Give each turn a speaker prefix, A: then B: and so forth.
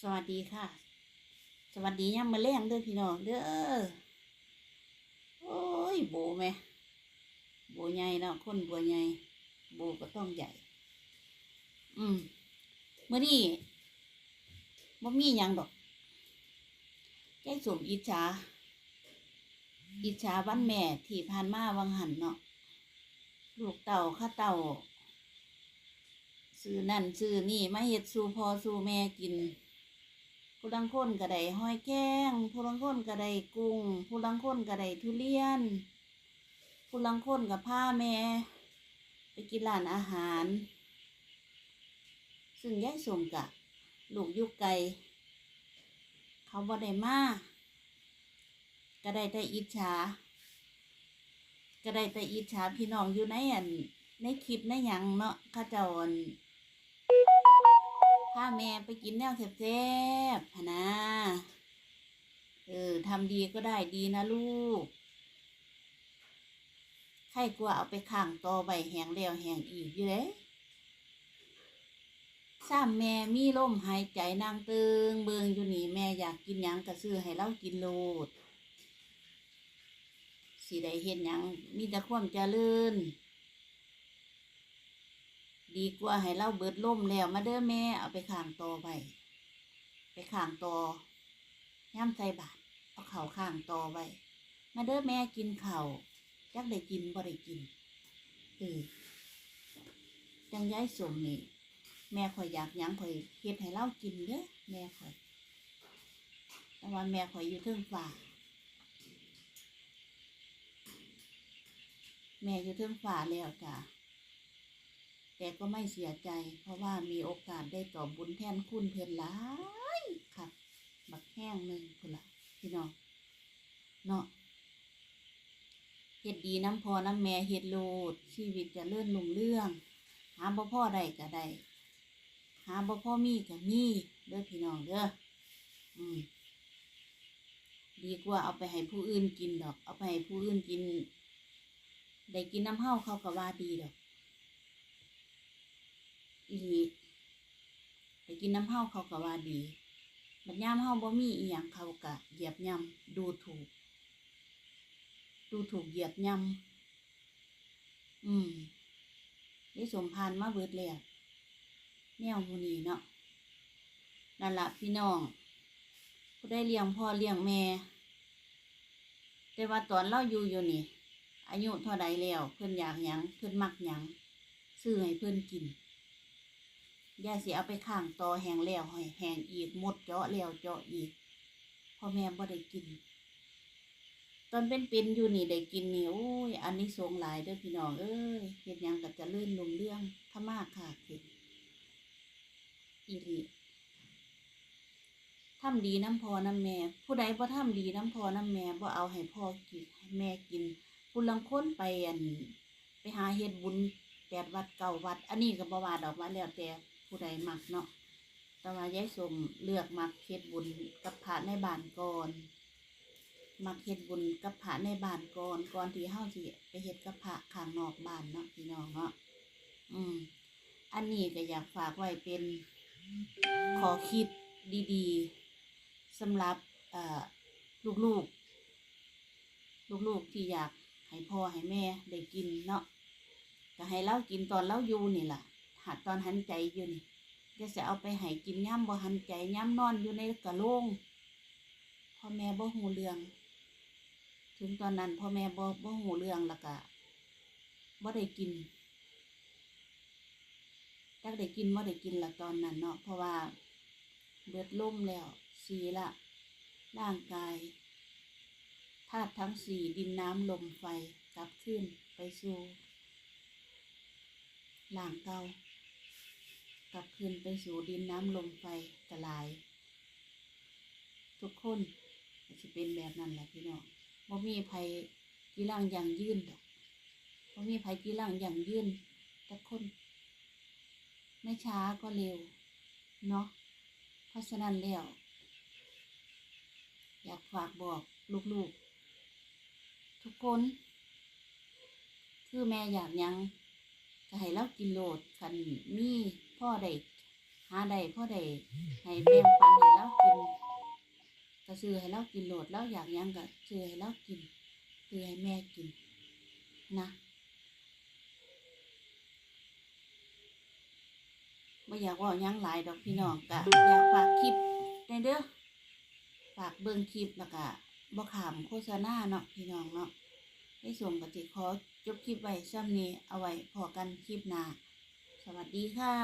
A: สวัสดีค่ะ สวัสดีย่ำมาแรงเด้อพี่น้องเด้อโอ้ยโบแม่โบใหญ่เนาะคนบัวใหญ่โบก็ต้องใหญ่ อืมเมื่อนี้บ่มียังดอกใจสมอิจฉาอิจฉาวันแม่ที่ผ่านมาวังหันเนาะลูกเต่าข้าเต่าซื้อนั่นซื้อนี่มาเฮ็ดสู่พอสู่แม่กิน ผู้ลังคนก็ได้ห้อยแก้ง ผู้ลังคนก็ได้กุ้ง ผู้ลังคนก็ได้ทุเรียน ผู้ลังคนกับผ้าแม่ไปกินร้านอาหาร ซึ่งยายสมกะลูกยุกไก่เขาบ่ได้มาก็ได้แต่อิจฉาก็ได้แต่อิจฉาพี่น้องอยู่ในอันในคลิปในหยังเนาะข้าเจ้าอัน พาแม่ไปกินแนวแซ่บๆหนะเออทำดีก็ได้ดีนะลูกใครกลัวเอาไปข้างต่อใบแหงแล้วแหงอีกอยู่เลยซ้ำแม่มีลมหายใจนางตึงเบิงอยู่นี่แม่อยากกินยังก็ซื้อให้เรากินโลดสิได้เห็นยังมีแต่ความเจริญ ดีกว่าให้เราเบิดล่มแล้วมาเด้อแม่เอาไปข้างต่อไปไปข้างต่อย่ำใส่บาทเอาเข่าข้างต่อไว้มาเด้อแม่กินเข่าจักได้กินบ่ได้กินเออจังย้ายสมนี่แม่ข่อยอยากยังข่อยเฮ็ดให้เรากินเด้อแม่ข่อยแต่ว่าแม่ข่อยอยู่เทิงฝ่าแม่อยู่เทิงฝ่าแล้วจ้ะ แต่ก็ไม่เสียใจ เพราะว่ามีโอกาสได้ตอบบุญแทนคุณเพื่อนหลายครับบักแห้งหนึ่งคุณละพี่น้องเนาะเฮ็ดดีน้ำพอน้ำแม่เฮ็ดโลด ชีวิตจะเลื่อนลงเรื่อง หาบ่พ่อได้ก็ได้หาบ่พ่อมีก็มีเด้อพี่น้องเด้ออืมดีกว่าเอาไปให้ผู้อื่นกินดอก เอาไปให้ผู้อื่นกิน ได้กินน้ำเฮาเขาก็ว่าดีดอก อีหลีไปกินน้ำเฮาเขาก็ว่าดีบัดยามเฮาบ่มีอีหยังเขาก็เหยียบย่ำดูถูก ดูถูกเหยียบย่ำอืมได้สมพานมาเบิดแล้วแนวมูนีเนาะนั่นละพี่น้องผู้ได้เลี้ยงพ่อเลี้ยงแม่ แต่ว่าตอนเราอยู่อยู่นี่ อายุเท่าใดแล้ว เพิ่อนอยากหยังเพิ่อนมักหยังซื้อให้เพิ่อนกิน ย่าสิเอาไปข้างต่อแหงแล้วให้แหงอีกหมดเจาะแล้วเจาะอีกพ่อแม่บ่ได้กิน ตอนเป็นเป็นอยู่นี่ได้กินนี่โอ้ยอันนี้สงหลายเด้อพี่น้องเอ้ยเฮ็ดยังก็เจะเลื่อนลงเรื่องขมากค่ะคืออีหลีทำดีน้ำพอน้ำแม่ ผู้ใดบ่ทำดีน้ำพอน้ำแม่บ่เอาให้พ่อกินให้แม่กินผู้ลังคนไปอัน ไปหาเฮ็ดบุญแปดวัดเก้าวัด อันนี้ก็บ่ว่าดอกว่าแล้วแต่ ผู้ใดมักเนาะแต่ว่ายายสมเลือกมักเฮ็ดบุญกับพระในบ้านก่อน มักเฮ็ดบุญกับพระในบ้านก่อนก่อนที่เฮาสิไปเฮ็ดกับพระข้างนอกบ้านเนาะพี่น้องเนาะอืม อันนี้ก็อยากฝากไว้เป็นขอคิดดีๆสำหรับเอ่อลูกๆ ลูกๆที่อยากให้พ่อให้แม่ได้กินเนาะก็ให้เรากินตอนเราอยู่นี่แหละ หาตอนหันใจอยู่นี่จะจะเอาไปให้กินย่ำบ่หันใจย่ำนอนอยู่ในกระโหลงพ่อแม่บ่หูเรื่อง ถึงตอนนั้นพ่อแม่บ่บ่หูเรื่องแล้วก็บ่ได้กินจักได้กินบ่ได้กินละตอนนั้นเนาะเพราะว่าเบิดล่มแล้วสีละร่างกายธาตุทั้งสี่ดินน้ำลมไฟกลับขึ้นไปสู่หลางเก่า ลับคืนไปสู่ดินน้ำลมไฟกระลาย ทุกคนจะเป็นแบบนั้นแหละพี่น้องบ่มีภัยกีร่างอย่างยืนดอกบ่มีภัยกีร่างอย่างยืนแต่คน ไม่ช้าก็เร็ว เนาะเพราะฉะนั้นแล้ว อยากฝากบอกลูกๆ ทุกคน คือแม่อยากยังก็ให้เรากินโลดคันมี พ่อได้หาได้พ่อได้ให้แบ่งปันให้เรากินก็ซื้อให้เรากินโหลดแล้วอยากยังก็ซื้อให้เรากินซื้อให้แม่กินนะไม่อยากว่ายังหลายดอกพี่น้องก็อยากฝากคลิปในเด้อฝากเบิ่งคลิปแล้วก็บ่ขามโฆษณาเนาะพี่น้องเนาะในส่วนกติขอจบคลิปไว้ซ้ำนี้เอาไว้พอกันคลิปหน้า สวัสดีค่ะ